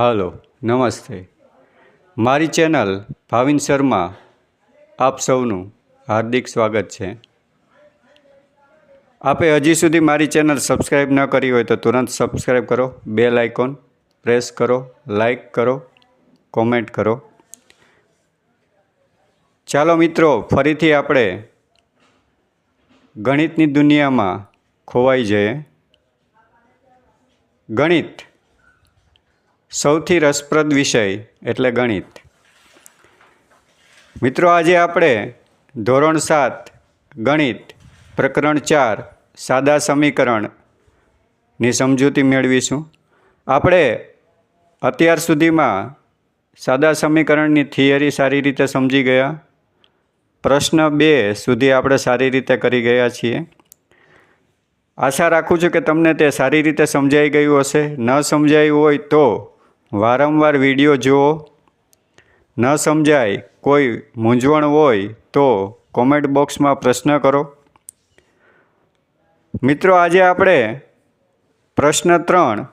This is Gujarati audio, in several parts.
હાલો, નમસ્તે. મારી ચેનલ ભાવિન શર્મા, આપ સૌનું હાર્દિક સ્વાગત છે. આપે હજી સુધી મારી ચેનલ સબસ્ક્રાઈબ ન કરી હોય તો તુરંત સબસ્ક્રાઈબ કરો, બેલ આઇકોન પ્રેસ કરો, લાઇક કરો, કોમેન્ટ કરો. ચાલો મિત્રો, ફરીથી આપણે ગણિતની દુનિયામાં ખોવાઈ જઈએ. ગણિત સૌથી રસપ્રદ વિષય એટલે ગણિત. મિત્રો, આજે આપણે ધોરણ સાત, ગણિત, પ્રકરણ ચાર, સાદા સમીકરણની સમજૂતી મેળવીશું. આપણે અત્યાર સુધીમાં સાદા સમીકરણની થિયરી સારી રીતે સમજી ગયા. પ્રશ્ન બે સુધી આપણે સારી રીતે કરી ગયા છીએ. આશા રાખું છું કે તમને તે સારી રીતે સમજાઈ ગયું હશે. ન સમજાયું હોય તો વારંવાર વીડિયો જુઓ. ન સમજાય કોઈ મૂંઝવણ હોય તો કોમેન્ટ બોક્સમાં પ્રશ્ન કરો. મિત્રો, આજે આપણે પ્રશ્ન ત્રણ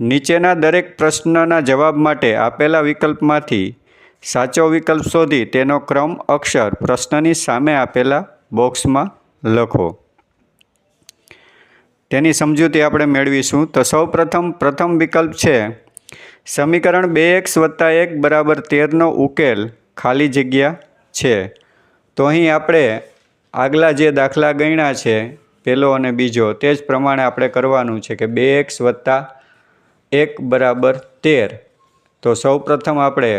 નીચેના દરેક પ્રશ્નના જવાબ માટે આપેલા વિકલ્પમાંથી સાચો વિકલ્પ શોધી તેનો ક્રમ, અક્ષર પ્રશ્નની સામે આપેલા બોક્સમાં લખો. તેની સમજૂતી આપણે મેળવીશું. તો સૌ પ્રથમ પ્રથમ વિકલ્પ છે સમીકરણ બે એક્સ વત્તા એક બરાબર તેરનો ઉકેલ ખાલી જગ્યા છે. તો અહીં આપણે આગલા જે દાખલા ગણ્યા છે પહેલો અને બીજો, તે જ પ્રમાણે આપણે કરવાનું છે કે બે એક્સ વત્તા એક બરાબર તેર. તો સૌ પ્રથમ આપણે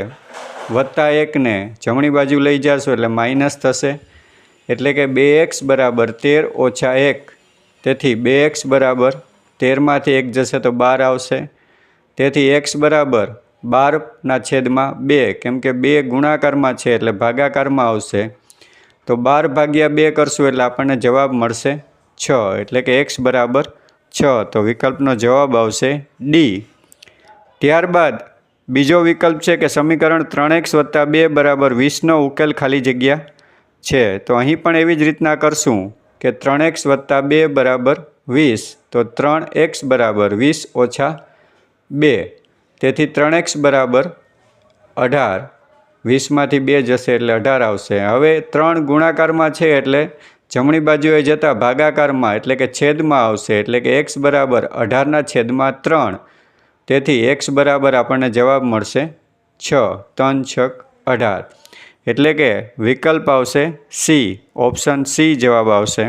વત્તા એકને જમણી બાજુ લઈ જશું એટલે માઇનસ થશે. એટલે કે બે એક્સ બરાબર તેર ઓછા એક. તેથી બે એક્સ બરાબર તેરમાંથી એક જશે તો બાર આવશે. તેથી એક્સ બરાબર બારના છેદમાં બે, કેમ કે બે ગુણાકારમાં છે એટલે ભાગાકારમાં આવશે. તો બાર ભાગ્યા બે કરશું એટલે આપણને જવાબ મળશે છ, એટલે કે એક્સ બરાબર છ. તો વિકલ્પનો જવાબ આવશે ડી ત્યારબાદ બીજો વિકલ્પ છે કે સમીકરણ ત્રણ એક્સ વત્તા બે બરાબર વીસનો ઉકેલ ખાલી જગ્યા છે. તો અહીં પણ એવી જ રીતના કરશું કે ત્રણ એક્સ વત્તા બે બરાબર વીસ. તો ત્રણ એક્સ બરાબર વીસ ઓછા બે. તેથી ત્રણ એક્સ બરાબર અઢાર. વીસમાંથી બે જશે એટલે અઢાર આવશે. હવે ત્રણ ગુણાકારમાં છે એટલે જમણી બાજુએ જતાં ભાગાકારમાં એટલે કે છેદમાં આવશે એટલે કે એક્સ બરાબર અઢારના છેદમાં ત્રણ. તેથી એક્સ બરાબર આપણને જવાબ મળશે છ. ત્રણ છક અઢાર. એટલે કે વિકલ્પ આવશે સી. ઓપ્શન સી જવાબ આવશે.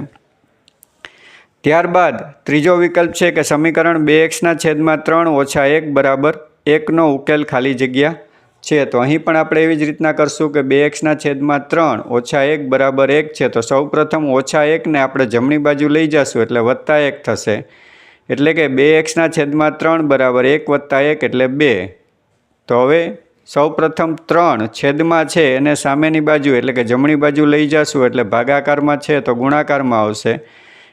ત્યારબાદ ત્રીજો વિકલ્પ છે કે સમીકરણ બે એક્સના છેદમાં ત્રણ ઓછા એક બરાબર એકનો ઉકેલ ખાલી જગ્યા છે. તો અહીં પણ આપણે એવી જ રીતના કરશું કે બે એક્સના છેદમાં ત્રણ ઓછા એક બરાબર એક છે. તો સૌ પ્રથમ ઓછા એકને આપણે જમણી બાજુ લઈ જશું એટલે વત્તા એક થશે. એટલે કે બે એક્સના છેદમાં ત્રણ બરાબર એક વત્તા એક એટલે બે. તો હવે સૌ પ્રથમ ત્રણ છેદમાં છે એને સામેની બાજુ એટલે કે જમણી બાજુ લઈ જશું એટલે ભાગાકારમાં છે તો ગુણાકારમાં આવશે.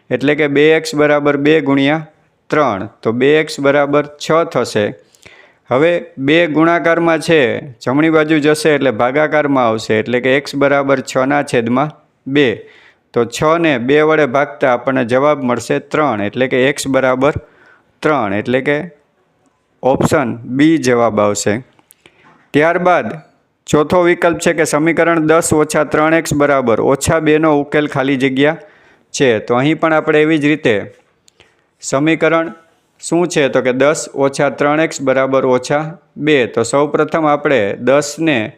એટલે કે બે એક્સ બરાબર બે ગુણ્યા ત્રણ. તો બે એક્સ બરાબર છ થશે. હવે બે ગુણાકારમાં છે, જમણી બાજુ જશે એટલે ભાગાકારમાં આવશે. એટલે કે એક્સ બરાબર છના છેદમાં બે. તો છને બે વડે ભાગતા આપણને જવાબ મળશે ત્રણ. એટલે કે એક્સ બરાબર ત્રણ. એટલે કે ઓપ્શન બી જવાબ આવશે. ત્યારબાદ ચોથો વિકલ્પ છે કે સમીકરણ દસ ઓછા ત્રણ એક્સ બરાબર. ઓછા બેનો ઉકેલ ખાલી જગ્યા છે. તો અહીં પણ આપણે એવી જ રીતે સમીકરણ શું છે? તો કે દસ ઓછા ત્રણ એક્સ બરાબર ઓછા બે. તો સૌ પ્રથમ આપણે દસને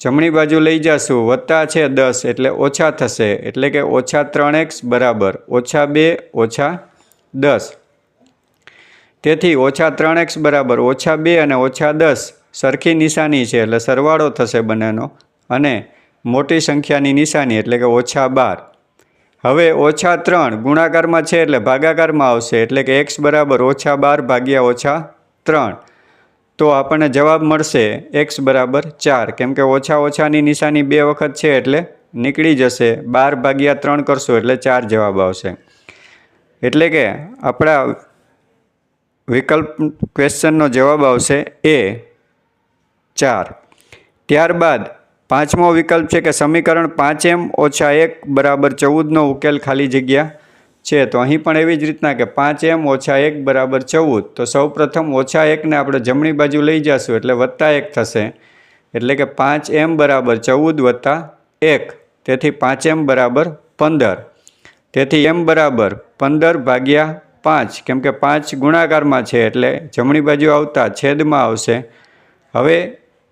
જમણી બાજુ લઈ જશું. વત્તા છે દસ એટલે ઓછા થશે. એટલે કે ઓછા ત્રણ એક્સ બરાબર. ઓછા બે, ઓછા દસ. તેથી ઓછા ત્રણ એક્સ બરાબર. ઓછા બે અને ઓછા દસ સરખી નિશાની છે. એટલે સરવાળો થશે બંનેનો. અને મોટી સંખ્યાની નિશાની એટલે કે ઓછા બાર. હવે ઓછા ત્રણ ગુણાકારમાં છે એટલે ભાગાકારમાં આવશે. એટલે કે એક્સ બરાબર ઓછા બાર ભાગ્યા ઓછા ત્રણ. તો આપણને જવાબ મળશે એક્સ બરાબર ચાર. કેમ કે ઓછા ઓછાની નિશાની બે વખત છે એટલે નીકળી જશે. બાર ભાગ્યા ત્રણ કરશો એટલે ચાર જવાબ આવશે. એટલે કે આપણા વિકલ્પ ક્વેશ્ચનનો જવાબ આવશે એ ચાર. ત્યારબાદ પાંચમો વિકલ્પ છે કે સમીકરણ પાંચ એમ ઓછા એક બરાબર ચૌદનો ઉકેલ ખાલી જગ્યા છે. તો અહીં પણ એવી જ રીતના કે પાંચ એમ ઓછા એક બરાબર ચૌદ. તો સૌ પ્રથમ ઓછા એકને આપણે જમણી બાજુ લઈ જશું એટલે વત્તા એક થશે. એટલે કે પાંચ એમ બરાબર ચૌદ વત્તા એક. તેથી પાંચ એમ બરાબર પંદર. તેથી એમ બરાબર પંદર ભાગ્યા પાંચ. કેમ કે પાંચ ગુણાકારમાં છે એટલે જમણી બાજુ આવતા છેદમાં આવશે. હવે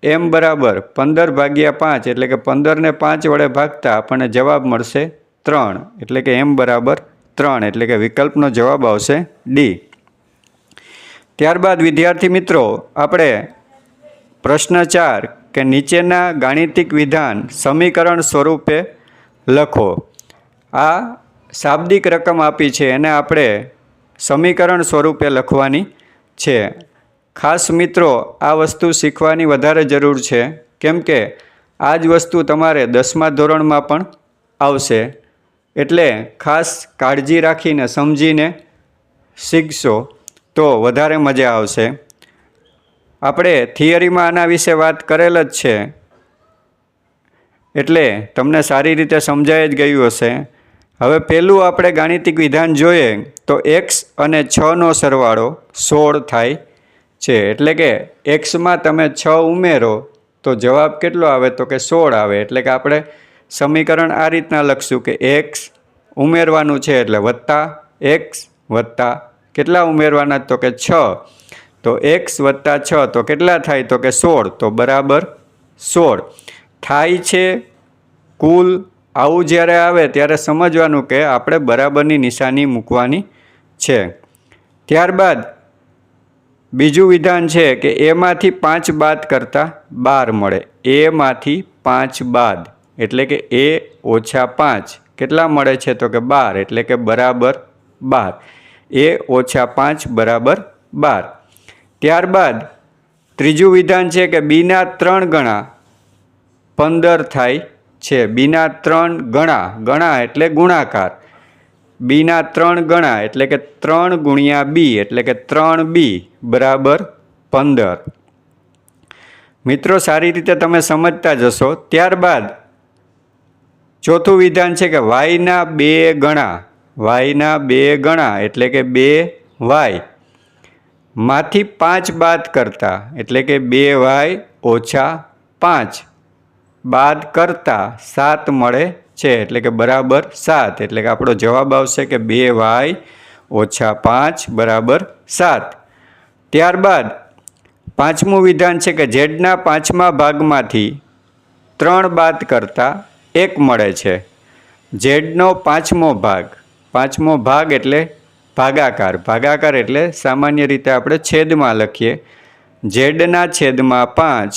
એમ બરાબર પંદર ભાગ્યા પાંચ એટલે કે પંદરને પાંચ વડે ભાગતા આપણને જવાબ મળશે ત્રણ. એટલે કે એમ બરાબર ત્રણ. એટલે કે વિકલ્પનો જવાબ આવશે ડી. ત્યારબાદ વિદ્યાર્થી મિત્રો, આપણે પ્રશ્ન ચાર કે નીચેના ગાણિતિક વિધાન સમીકરણ સ્વરૂપે લખો. આ શાબ્દિક રકમ આપી છે એને આપણે સમીકરણ સ્વરૂપે લખવાની છે. ખાસ મિત્રો, આ વસ્તુ શીખવાની વધારે જરૂર છે. કેમ કે આ જ વસ્તુ તમારે દસમા ધોરણમાં પણ આવશે. એટલે ખાસ કાળજી રાખીને, સમજીને શીખશો તો વધારે મજા આવશે. આપણે થિયરીમાં આના વિશે વાત કરેલ જ છે. એટલે તમને સારી રીતે સમજાઈ જ ગયું હશે. હવે પહેલું આપણે ગાણિતિક વિધાન જોઈએ, તો એક્સ અને છનો સરવાળો સોળ થાય. છે. એટલે કે એક્સમાં તમે છ ઉમેરો, તો જવાબ કેટલો આવે? તો કે સોળ આવે. એટલે કે આપણે સમીકરણ આ રીતના લખશું કે એક્સ ઉમેરવાનું છે એટલે વત્તા એક્સ વત્તા કેટલા ઉમેરવાના? તો કે છ. તો એક્સ વત્તા છ, તો કેટલા થાય? તો કે સોળ. તો બરાબર સોળ. થાય છે કુલ આવું જ્યારે આવે ત્યારે સમજવાનું કે આપણે બરાબરની નિશાની મૂકવાની છે. ત્યારબાદ બીજું વિધાન છે કે એમાંથી પાંચ બાદ કરતાં બાર મળે. એમાંથી પાંચ બાદ, એટલે કે એ ઓછા પાંચ. કેટલા મળે છે તો કે બાર, એટલે કે બરાબર બાર. એ ઓછા પાંચ બરાબર બાર. ત્યારબાદ ત્રીજું વિધાન છે કે બીના ત્રણ ગણા પંદર થાય છે. બીના ત્રણ ગણા ગણા એટલે ગુણાકાર. બીના ત્રણ ગણા એટલે કે ત્રણ ગુણ્યા બી એટલે કે ત્રણ બી બરાબર પંદર. મિત્રો, સારી રીતે તમે સમજતા જશો. ત્યારબાદ ચોથું વિધાન છે કે વાયના બે ગણા. વાયના બે ગણા એટલે કે બે વાય. માંથી પાંચ બાદ કરતા એટલે કે બે વાય ઓછા પાંચ. બાદ કરતા સાત મળે છે, એટલે કે બરાબર સાત. એટલે કે આપણો જવાબ આવશે કે બે વાય ઓછા પાંચ બરાબર સાત. ત્યારબાદ પાંચમું વિધાન છે કે ઝેડના પાંચમા ભાગમાંથી ત્રણ બાદ કરતાં એક મળે છે. ઝેડનો પાંચમો ભાગ. પાંચમો ભાગ એટલે ભાગાકાર. ભાગાકાર એટલે સામાન્ય રીતે આપણે છેદમાં લખીએ. ઝેડના છેદમાં પાંચ.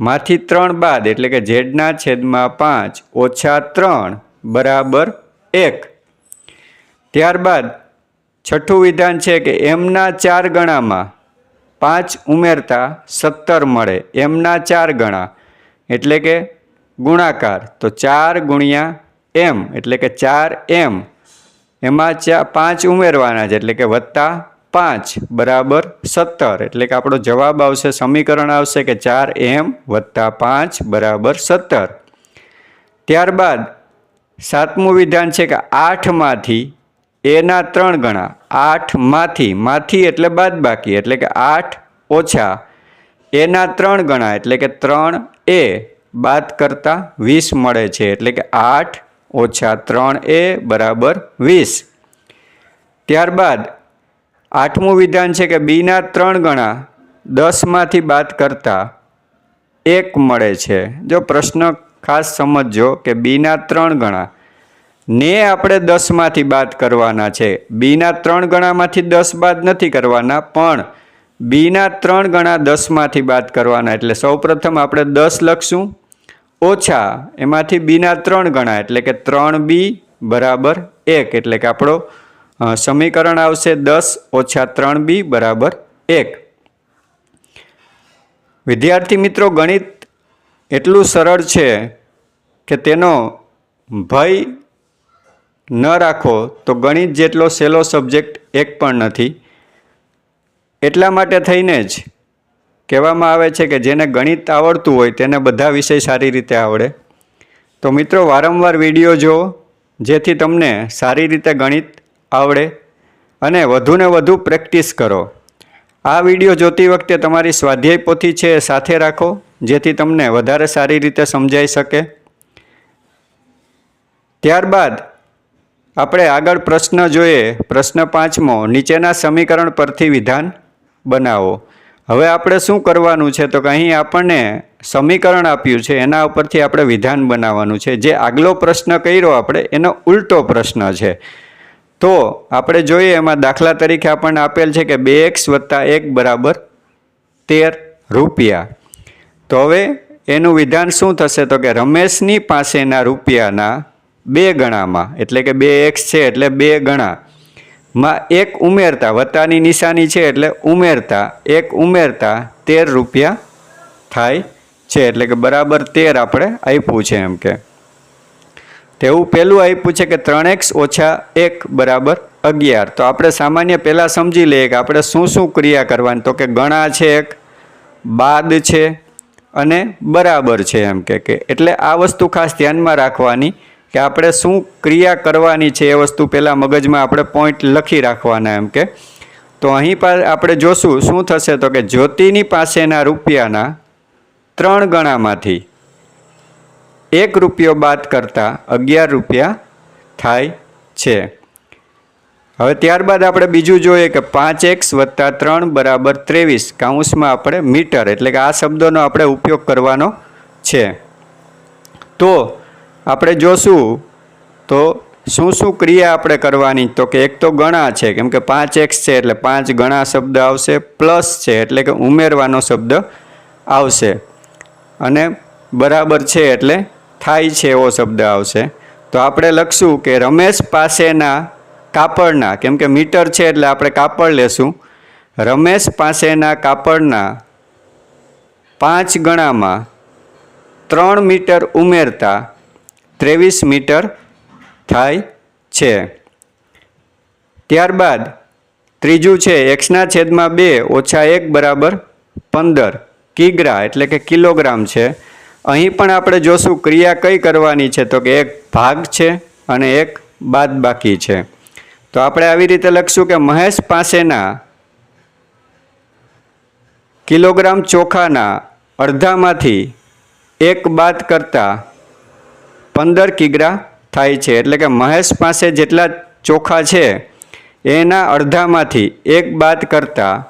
માંથી ત્રણ બાદ, એટલે કે ઝેડના છેદમાં પાંચ, ઓછા ત્રણ, બરાબર એક. ત્યારબાદ, છઠ્ઠું વિધાન છે કે એમના ચાર ગણામાં પાંચ ઉમેરતા સત્તર મળે. એમના ચાર ગણા, એટલે કે ગુણાકાર. તો ચાર ગુણ્યા એમ, એટલે કે ચાર એમ. એમાં ચા પાંચ ઉમેરવાના છે, એટલે કે વત્તા પાંચ બરાબર સત્તર. એટલે કે આપણો જવાબ આવશે, સમીકરણ આવશે કે ચાર એમ વત્તા પાંચ બરાબર સત્તર. ત્યારબાદ સાતમું વિધાન છે કે આઠમાંથી, એના ત્રણ ગણા, આઠમાંથી, માંથી એટલે બાદ બાકી એટલે કે આઠ ઓછા, એના ત્રણ ગણા, એટલે કે ત્રણ એ, બાદ કરતાં વીસ મળે છે, એટલે કે આઠ ઓછા ત્રણ એ બરાબર વીસ. ત્યારબાદ આઠમું વિધાન છે કે બીના ત્રણ ગણા દસમાંથી બાદ કરતાં એક મળે છે. જો પ્રશ્ન ખાસ સમજજો કે બીના ત્રણ ગણા ને આપણે દસમાંથી બાદ કરવાના છે. બીના ત્રણ ગણામાંથી દસ બાદ નથી કરવાના, પણ બીના ત્રણ ગણા દસમાંથી બાદ કરવાના. એટલે સૌપ્રથમ આપણે દસ લખશું. ઓછા એમાંથી બીના ત્રણ ગણા, એટલે કે ત્રણ બી બરાબર એક, એટલે કે આપણો સમીકરણ આવશે દસ ઓછા ત્રણ બી બરાબર એક. વિદ્યાર્થી મિત્રો, ગણિત એટલું સરળ છે કે તેનો ભય ન રાખો તો ગણિત જેટલો સહેલો સબ્જેક્ટ એક પણ નથી. એટલા માટે થઈને જ કહેવામાં આવે છે કે જેને ગણિત આવડતું હોય તેને બધા વિષય સારી રીતે આવડે. તો મિત્રો, વારંવાર વીડિયો જુઓ જેથી તમને સારી રીતે ગણિત આવડે અને વધુને વધુ પ્રેક્ટિસ કરો. આ વીડિયો જોતી વખતે તમારી સ્વાધ્યાય પોથી છે એ સાથે રાખો, જેથી તમને વધારે સારી રીતે સમજાઈ શકે. ત્યારબાદ, આપણે આગળ પ્રશ્ન જોઈએ. પ્રશ્ન પાંચમો, નીચેના સમીકરણ પરથી વિધાન બનાવો. હવે આપણે શું કરવાનું છે? તો કે અહીં આપણને સમીકરણ આપ્યું છે, એના ઉપરથી આપણે વિધાન બનાવવાનું છે. જે આગલો પ્રશ્ન કર્યો આપણે, એનો ઉલટો પ્રશ્ન છે. તો આપણે જોઈએ, એમાં દાખલા તરીકે આપણને આપેલ છે કે બે એક્સ વત્તા એક બરાબર તેર રૂપિયા. તો હવે એનું વિધાન શું થશે? તો કે રમેશની પાસેના રૂપિયાના બે ગણામાં, એટલે કે બે એક્સ છે એટલે બે ગણા. માં એક ઉમેરતા, વત્તાની નિશાની છે એટલે ઉમેરતા, એક ઉમેરતા તેર રૂપિયા થાય છે. એટલે કે બરાબર તેર આપણે આપ્યું છે એમ કે. તેવું પહેલું આપ્યું છે કે ત્રણ એક્સ ઓછા એક બરાબર અગિયાર. તો આપણે સામાન્ય પહેલાં સમજી લઈએ કે આપણે શું શું ક્રિયા કરવાની. તો કે ગણા છે એક, બાદ છે અને બરાબર છે એમ કે એટલે આ વસ્તુ ખાસ ધ્યાનમાં રાખવાની કે આપણે શું ક્રિયા કરવાની છે એ વસ્તુ પહેલાં મગજમાં આપણે પોઈન્ટ લખી રાખવાના એમ કે. તો અહીં પા આપણે જોશું શું થશે તો કે જ્યોતિની પાસેના રૂપિયાના ત્રણ ગણામાંથી એક રૂપિયો બાદ કરતાં અગિયાર રૂપિયા થાય છે. હવે ત્યારબાદ આપણે બીજું જોઈએ કે પાંચ એક્સ વત્તા ત્રણ બરાબર ત્રેવીસ કાઉન્સમાં આપણે મીટર એટલે કે આ શબ્દોનો આપણે ઉપયોગ કરવાનો છે. તો આપણે જોશું તો શું શું ક્રિયા આપણે કરવાની? તો કે એક તો ગણા છે, કેમ કે પાંચ એક્સ છે એટલે પાંચ ગણા શબ્દ આવશે, પ્લસ છે એટલે કે ઉમેરવાનો શબ્દ આવશે. અને બરાબર છે એટલે થાય છે એવો શબ્દ આવશે. તો આપણે લખશું કે રમેશ પાસેના કાપડના, કેમ કે મીટર છે એટલે આપણે કાપડ લેશું. રમેશ પાસેના કાપડના પાંચ ગણામાં ત્રણ મીટર ઉમેરતા ત્રેવીસ મીટર થાય છે. ત્યારબાદ ત્રીજું છે, એક્સના છેદમાં બે ઓછા એક બરાબર પંદર કિગ્રા, એટલે કે કિલોગ્રામ છે. અહીં પણ આપણે જોશું ક્રિયા કઈ કરવાની છે? તો કે એક ભાગ છે અને એક બાદ બાકી છે. તો આપણે આવી રીતે લખશું કે મહેશ પાસેના કિલોગ્રામ ચોખાના અડધામાંથી એક બાદ કરતાં પંદર કિગ્રા થાય છે. એટલે કે મહેશ પાસે જેટલા ચોખા છે, એના અડધામાંથી એક બાદ કરતાં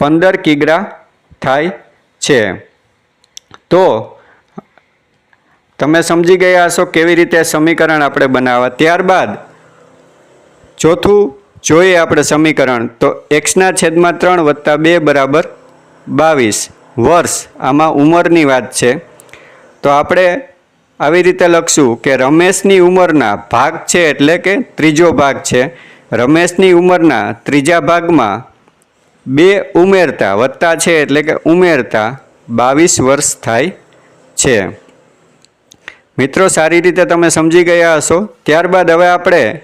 પંદર કિગ્રા થાય છે. તો તમે સમજી ગયા હશો કેવી રીતે સમીકરણ આપણે બનાવવા? ત્યારબાદ ચોથું, જોઈએ આપણે સમીકરણ. તો એક્સના છેદમાં ત્રણ વત્તા બે બરાબર બાવીસ. વર્ષ, આમાં ઉંમરની વાત છે. તો આપણે આવી રીતે લખશું કે રમેશની ઉંમરના ભાગ છે એટલે કે ત્રીજો ભાગ છે. રમેશની ઉંમરના ત્રીજા ભાગમાં બે ઉમેરતા, વત્તા છે એટલે કે ઉમેરતા બાવીસ વર્ષ થાય છે. મિત્રો, સારી રીતે તમે સમજી ગયા હશો. ત્યારબાદ હવે આપણે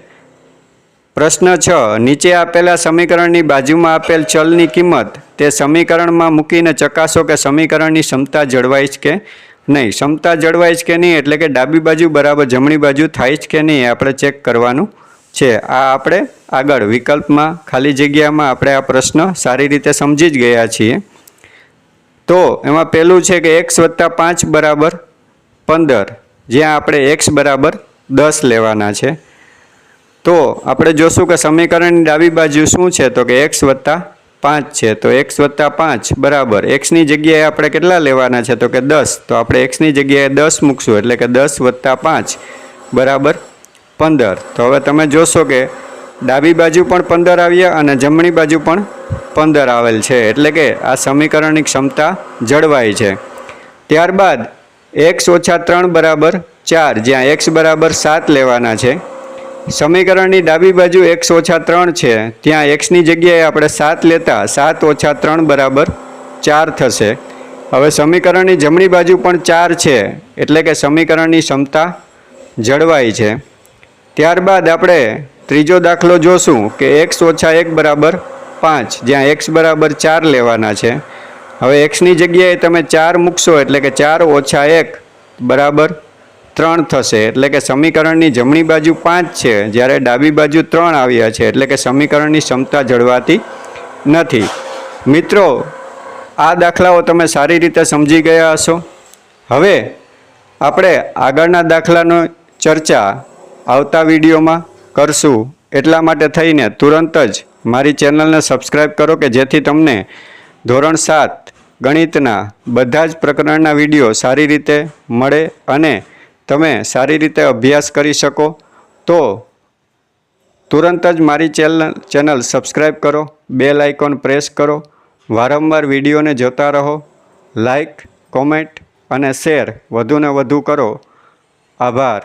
પ્રશ્ન છ. નીચે આપેલા સમીકરણની બાજુમાં આપેલ ચલની કિંમત, તે સમીકરણમાં મૂકીને ચકાસો કે સમીકરણની ક્ષમતા જળવાય છે કે નહીં. ક્ષમતા જળવાય છે કે નહીં એટલે કે ડાબી બાજુ બરાબર જમણી બાજુ થાય છે કે નહીં આપણે ચેક કરવાનું છે. આ આપણે આગળ વિકલ્પમાં ખાલી જગ્યામાં આપણે આ પ્રશ્ન સારી રીતે સમજી જ ગયા છીએ. તો એમાં પહેલું છે કે એક્સ વત્તા પાંચ બરાબર પંદર, જ્યાં આપણે એક્સ બરાબર દસ લેવાના છે. તો આપણે જોશું કે સમીકરણની ડાબી બાજુ શું છે? તો કે એક્સ વત્તા પાંચ છે. તો એક્સ વત્તા પાંચ બરાબર. એક્સની જગ્યાએ આપણે કેટલા લેવાના છે? તો કે દસ. તો આપણે એક્સની જગ્યાએ દસ મૂકશું, એટલે કે દસ વત્તા પાંચ બરાબર પંદર. તો હવે તમે જોશો કે ડાબી બાજુ પણ પંદર આવ્યા અને જમણી બાજુ પણ પંદર આવેલ છે. એટલે કે આ સમીકરણની ક્ષમતા જળવાય છે. ત્યારબાદ એક્સ ઓછા ત્રણ બરાબર ચાર, જ્યાં એક્સ બરાબર સાત લેવાના છે. સમીકરણની ડાબી બાજુ એક્સ ઓછા ત્રણ છે, ત્યાં એક્સની જગ્યાએ આપણે સાત લેતા સાત ઓછા ત્રણ બરાબર ચાર થશે. હવે સમીકરણની જમણી બાજુ પણ ચાર છે, એટલે કે સમીકરણની ક્ષમતા જળવાઈ છે. ત્યારબાદ આપણે ત્રીજો દાખલો જોશું કે એક્સ ઓછા એક બરાબર પાંચ, જ્યાં એક્સ બરાબર ચાર લેવાના છે. હવે એક્સની જગ્યાએ તમે ચાર મૂકશો એટલે કે ચાર ઓછા એક બરાબર ત્રણ થશે. એટલે કે સમીકરણની જમણી બાજુ પાંચ છે, જ્યારે ડાબી બાજુ ત્રણ આવ્યા છે, એટલે કે સમીકરણની ક્ષમતા જળવાતી નથી. મિત્રો, આ દાખલાઓ તમે સારી રીતે સમજી ગયા હશો. હવે આપણે આગળના દાખલાનો ચર્ચા આવતા વિડીયોમાં કરશું. એટલા માટે થઈને તુરંત જ મારી ચેનલને સબસ્ક્રાઈબ કરો કે જેથી તમને ધોરણ સાત ગણિતના બધા જ પ્રકરણના વીડિયો સારી રીતે મળે અને તમે સારી રીતે અભ્યાસ કરી શકો. તો તુરંત જ મારી ચેનલ ચેનલ સબસ્ક્રાઈબ કરો, બેલ આઇકોન પ્રેસ કરો, વારંવાર વિડીયોને જોતા રહો લાઈક કોમેન્ટ અને શેર વધુને વધુ કરો. આભાર.